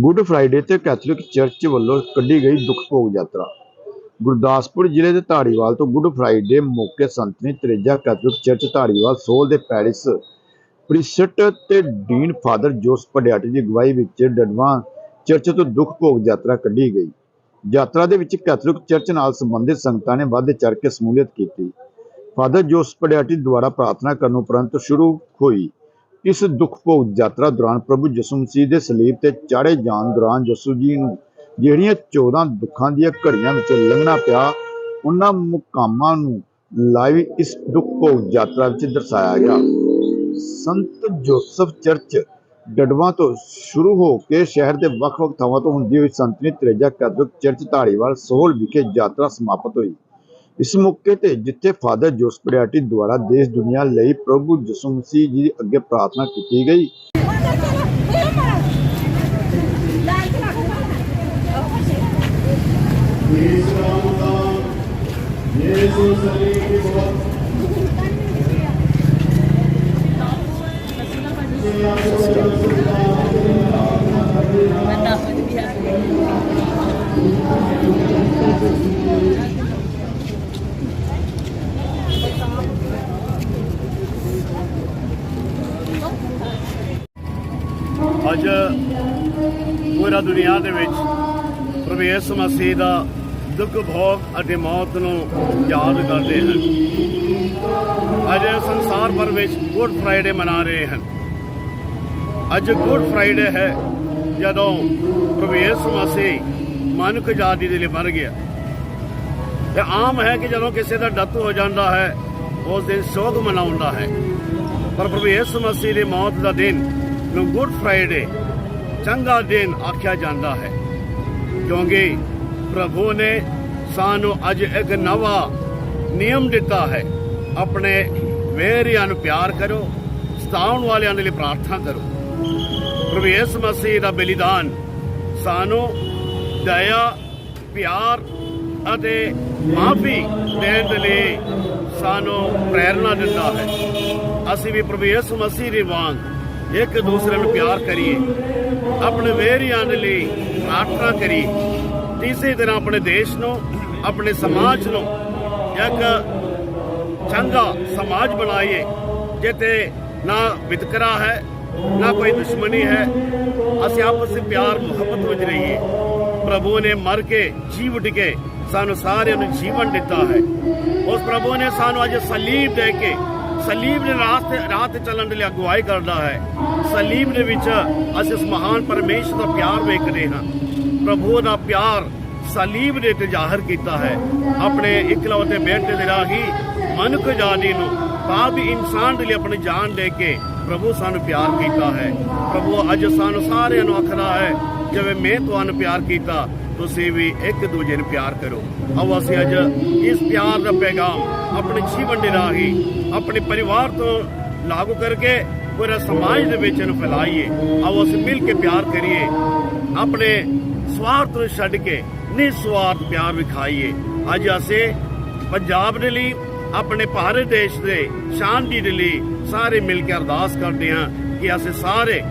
Good Friday ਤੇ Catholic church ਵੱਲੋਂ ਕੱਢੀ ਗਈ ਦੁੱਖ ਭੋਗ ਯਾਤਰਾ। ਗੁਰਦਾਸਪੁਰ ਜ਼ਿਲ੍ਹੇ ਦੇ ਧਾਰੀਵਾਲ ਤੋਂ ਗੁੱਡ ਫਰਾਈਡੇ ਮੌਕੇ ਸੰਤਨੀ Teresa Catholic church Dhariwal Sohal ਦੇ ਪੈਰਿਸ ਪ੍ਰੀਸਟ ਤੇ ਡੀਨ ਫਾਦਰ ਜੋਸ ਪਡਿਆਟੀ ਦੀ ਅਗਵਾਈ ਵਿੱਚ ਡਡਵਾਂ ਚਰਚ ਤੋਂ ਦੁੱਖ ਭੋਗ ਯਾਤਰਾ ਕੱਢੀ ਗਈ। ਯਾਤਰਾ ਦੇ ਵਿੱਚ ਕੈਥੋਲਿਕ ਚਰਚ ਨਾਲ ਸੰਬੰਧਿਤ ਸੰਗਤਾਂ ਨੇ ਵੱਧ ਚੜ ਕੇ ਸਮੂਲੀਅਤ ਕੀਤੀ। ਫਾਦਰ ਜੋਸ ਪਡਿਆਟੀ ਦੁਆਰਾ ਪ੍ਰਾਰਥਨਾ ਕਰਨ ਉਪਰੰਤ ਸ਼ੁਰੂ ਹੋਈ। ਇਸ ਦੁੱਖ ਭੋਗ ਯਾਤਰਾ ਦੌਰਾਨ ਪ੍ਰਭੂ ਯਿਸੂ ਮਸੀਹ ਦੇ ਸਲੀਬ ਤੇ ਚਾੜੇ ਜਾਣ ਦੌਰਾਨ ਯਿਸੂ ਜੀ ਨੂੰ ਜਿਹੜੀਆਂ 14 ਦੁੱਖਾਂ ਦੀਆਂ ਘੜੀਆਂ ਵਿੱਚੋਂ ਲੰਘਣਾ ਪਿਆ, ਉਹਨਾਂ ਮੁਕਾਮਾਂ ਨੂੰ ਲਾਈਵ ਇਸ ਦੁੱਖ ਭੋਗ ਯਾਤਰਾ ਵਿੱਚ ਦਰਸਾਇਆ ਗਿਆ। ਸੰਤ ਜੋਸਫ ਚਰਚ ਡਡਵਾਂ ਤੋਂ ਸ਼ੁਰੂ ਹੋ ਕੇ ਸ਼ਹਿਰ ਦੇ ਵੱਖ-ਵੱਖ ਥਾਵਾਂ ਤੋਂ ਹੁੰਦੀ ਹੋਈ ਸੰਤਨੀ Teresa Catholic church Dhariwal Sohal ਵਿਖੇ ਯਾਤਰਾ ਸਮਾਪਤ ਹੋਈ। ਇਸ ਮੌਕੇ ਤੇ ਜਿੱਥੇ ਫਾਦਰ ਜੋਸ ਦੁਆਰਾ ਦੇਸ਼ ਦੁਨੀਆ ਲਈ ਪ੍ਰਭੂ ਯਿਸੂ ਮਸੀਹ ਜੀ ਅੱਗੇ ਪ੍ਰਾਰਥਨਾ ਕੀਤੀ ਗਈ। ਅੱਜ ਪੂਰਾ ਦੁਨੀਆ ਦੇ ਵਿੱਚ ਪ੍ਰਭੂ ਯਿਸੂ ਮਸੀਹ ਦਾ ਦੁੱਖ, ਭੋਗ ਅਤੇ ਮੌਤ ਨੂੰ ਯਾਦ ਕਰਦੇ ਹਨ। ਅੱਜ ਸੰਸਾਰ ਭਰ ਵਿੱਚ ਗੁੱਡ ਫਰਾਈਡੇ ਮਨਾ ਰਹੇ ਹਨ। ਅੱਜ ਗੁੱਡ ਫਰਾਈਡੇ ਹੈ ਜਦੋਂ ਪ੍ਰਭੂ ਯਿਸੂ ਮਸੀਹ ਮਨੁੱਖ ਜਾਤੀ ਦੇ ਲਈ ਮਰ ਗਿਆ। ਤੇ ਆਮ ਹੈ ਕਿ ਜਦੋਂ ਕਿਸੇ ਦਾ ਡੱਤ ਹੋ ਜਾਂਦਾ ਹੈ, ਉਸ ਦਿਨ ਸੋਗ ਮਨਾਉਂਦਾ ਹੈ। ਪਰ ਪ੍ਰਭੂ ਯਿਸੂ ਮਸੀਹ ਦੀ ਮੌਤ ਦਾ ਦਿਨ ਨੂੰ ਗੁੱਡ ਫਰਾਈਡੇ ਚੰਗਾ ਦਿਨ ਆਖਿਆ ਜਾਂਦਾ ਹੈ। ਕਿਉਂਕਿ ਪ੍ਰਭੂ ਨੇ ਸਾਨੂੰ ਅੱਜ ਇੱਕ ਨਵਾਂ ਨਿਯਮ ਦਿੱਤਾ ਹੈ। ਆਪਣੇ ਵੇਰੀਆਂ ਨੂੰ ਪਿਆਰ ਕਰੋ, ਸਤਾਉਣ ਵਾਲਿਆਂ ਦੇ ਲਈ ਪ੍ਰਾਰਥਨਾ ਕਰੋ। ਪ੍ਰਭੂ ਯਿਸੂ ਮਸੀਹ ਦਾ ਬਲੀਦਾਨ ਸਾਨੂੰ ਦਇਆ, ਪਿਆਰ ਅਤੇ ਮਾਫੀ ਦੇਣ ਦੇ ਲਈ ਸਾਨੂੰ ਪ੍ਰੇਰਣਾ ਦਿੰਦਾ ਹੈ। ਅਸੀਂ ਵੀ ਪ੍ਰਭੂ ਯਿਸੂ ਮਸੀਹ ਦੇ ਵਾਂਗ ਇੱਕ ਦੂਸਰੇ ਨੂੰ ਪਿਆਰ ਕਰੀਏ। ਆਪਣੇ ਵੇਰਿਆਂ ਦੇ ਲਈ ਪ੍ਰਾਰਥਨਾ ਕਰੀਏ। ਤੀਸਰੇ ਦਿਨ ਆਪਣੇ ਦੇਸ਼ ਨੂੰ, ਆਪਣੇ ਸਮਾਜ ਨੂੰ ਇੱਕ ਚੰਗਾ ਸਮਾਜ ਬਣਾਈਏ, ਜਿੱਥੇ ਨਾ ਵਿਤਕਰਾ ਹੈ, ਨਾ ਕੋਈ ਦੁਸ਼ਮਣੀ ਹੈ। ਅਸੀਂ ਆਪਸ ਵਿੱਚ ਪਿਆਰ, ਮੁਹੱਬਤ ਵਿੱਚ ਰਹੀਏ। ਪ੍ਰਭੂ ਨੇ ਮਰ ਕੇ ਜੀਵ ਉੱਠ ਕੇ ਸਾਨੂੰ ਸਾਰਿਆਂ ਨੂੰ ਜੀਵਨ ਦਿੱਤਾ ਹੈ। ਉਸ ਪ੍ਰਭੂ ਨੇ ਸਾਨੂੰ ਅੱਜ ਸਲੀਬ ਦੇ ਕੇ ਸਲੀਬ ਨੇ ਰਾਸਤੇ ਰਾਹ ਤੇ ਚੱਲਣ ਦੇ ਲਈ ਅਗਵਾਈ ਕਰਦਾ ਹੈ। ਸਲੀਬ ਦੇ ਵਿੱਚ ਅਸੀਂ ਇਸ ਮਹਾਨ ਪਰਮੇਸ਼ਰ ਦਾ ਪਿਆਰ ਵੇਖਦੇ ਹਾਂ। ਪ੍ਰਭੂ ਦਾ ਪਿਆਰ ਸਲੀਬ ਦੇ ਤੇ ਜ਼ਾਹਰ ਕੀਤਾ ਹੈ। ਆਪਣੇ ਇਕਲੌਤੇ ਬੇਟੇ ਦੇ ਰਾਹੀਂ ਮਨੁੱਖ ਜਾਤੀ ਨੂੰ ਪਾਪੀ ਇਨਸਾਨ ਦੇ ਲਈ ਆਪਣੀ ਜਾਨ ਦੇ ਕੇ ਪ੍ਰਭੂ ਸਾਨੂੰ ਪਿਆਰ ਕੀਤਾ ਹੈ। ਪ੍ਰਭੂ ਅੱਜ ਸਾਨੂੰ ਸਾਰਿਆਂ ਨੂੰ ਆਖਦਾ ਹੈ, ਜਿਵੇਂ ਮੈਂ ਤੁਹਾਨੂੰ ਪਿਆਰ ਕੀਤਾ ਤੁਸੀਂ ਵੀ ਇੱਕ ਦੂਜੇ ਨੂੰ ਪਿਆਰ ਕਰੋ। ਆਓ ਅਸੀਂ ਅੱਜ ਇਸ ਪਿਆਰ ਦਾ ਪੈਗਾਮ ਆਪਣੇ ਜੀਵਨ ਦੇ ਰਾਹੀਂ ਆਪਣੇ ਪਰਿਵਾਰ ਤੋਂ ਲਾਗੂ ਕਰਕੇ ਪੂਰੇ ਸਮਾਜ ਦੇ ਵਿੱਚ ਇਹਨੂੰ ਫੈਲਾਈਏ। ਆਓ ਅਸੀਂ ਮਿਲ ਕੇ ਪਿਆਰ ਕਰੀਏ। ਆਪਣੇ ਸਵਾਰਥ ਨੂੰ ਛੱਡ ਕੇ ਨਿਸਵਾਰਥ ਪਿਆਰ ਵਿਖਾਈਏ ਅੱਜ ਅਸੀਂ ਪੰਜਾਬ ਦੇ ਲਈ, ਆਪਣੇ ਭਾਰਤ ਦੇਸ਼ ਦੇ ਸ਼ਾਂਤੀ ਦੇ ਲਈ ਸਾਰੇ ਮਿਲ ਕੇ ਅਰਦਾਸ ਕਰਦੇ ਹਾਂ ਕਿ ਅਸੀਂ ਸਾਰੇ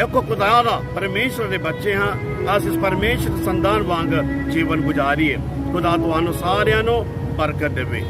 ਇੱਕੋ ਖੁਦਾ ਦਾ ਪਰਮੇਸ਼ਰ ਦੇ ਬੱਚੇ ਹਾਂ, ਅਸੀਂ ਇਸ ਪਰਮੇਸ਼ਰ ਸੰਦਾਨ ਵਾਂਗ ਜੀਵਨ ਗੁਜ਼ਾਰੀਏ। ਖੁਦਾ ਤੁਹਾਨੂੰ ਸਾਰਿਆਂ ਨੂੰ ਬਰਕਤ ਦੇਵੇ।